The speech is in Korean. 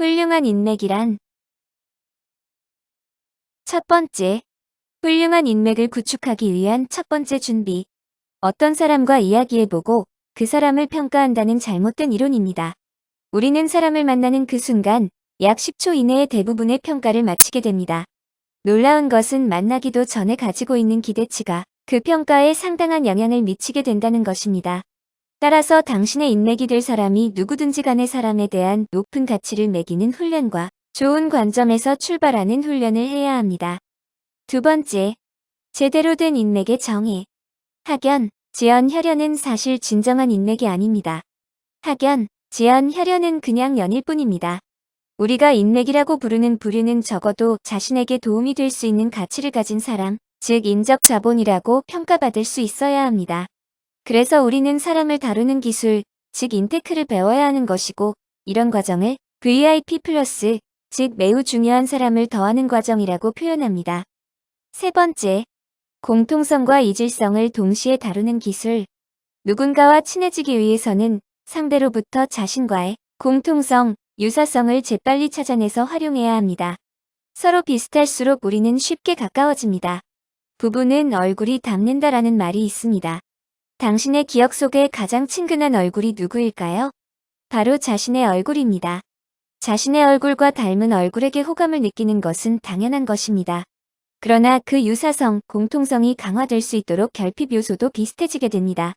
훌륭한 인맥이란 첫 번째, 훌륭한 인맥을 구축하기 위한 첫 번째 준비. 어떤 사람과 이야기해보고 그 사람을 평가한다는 잘못된 이론입니다. 우리는 사람을 만나는 그 순간 약 10초 이내에 대부분의 평가를 마치게 됩니다. 놀라운 것은 만나기도 전에 가지고 있는 기대치가 그 평가에 상당한 영향을 미치게 된다는 것입니다. 따라서 당신의 인맥이 될 사람이 누구든지 간의 사람에 대한 높은 가치를 매기는 훈련과 좋은 관점에서 출발하는 훈련을 해야 합니다. 두 번째, 제대로 된 인맥의 정의. 학연, 지연, 혈연은 사실 진정한 인맥이 아닙니다. 학연, 지연, 혈연은 그냥 연일 뿐입니다. 우리가 인맥이라고 부르는 부류는 적어도 자신에게 도움이 될 수 있는 가치를 가진 사람, 즉 인적 자본이라고 평가받을 수 있어야 합니다. 그래서 우리는 사람을 다루는 기술, 즉 인테크를 배워야 하는 것이고 이런 과정을 VIP 플러스, 즉 매우 중요한 사람을 더하는 과정이라고 표현합니다. 세 번째, 공통성과 이질성을 동시에 다루는 기술. 누군가와 친해지기 위해서는 상대로부터 자신과의 공통성, 유사성을 재빨리 찾아내서 활용해야 합니다. 서로 비슷할수록 우리는 쉽게 가까워집니다. 부부는 얼굴이 닮는다라는 말이 있습니다. 당신의 기억 속에 가장 친근한 얼굴이 누구일까요? 바로 자신의 얼굴입니다. 자신의 얼굴과 닮은 얼굴에게 호감을 느끼는 것은 당연한 것입니다. 그러나 그 유사성, 공통성이 강화될 수 있도록 결핍 요소도 비슷해지게 됩니다.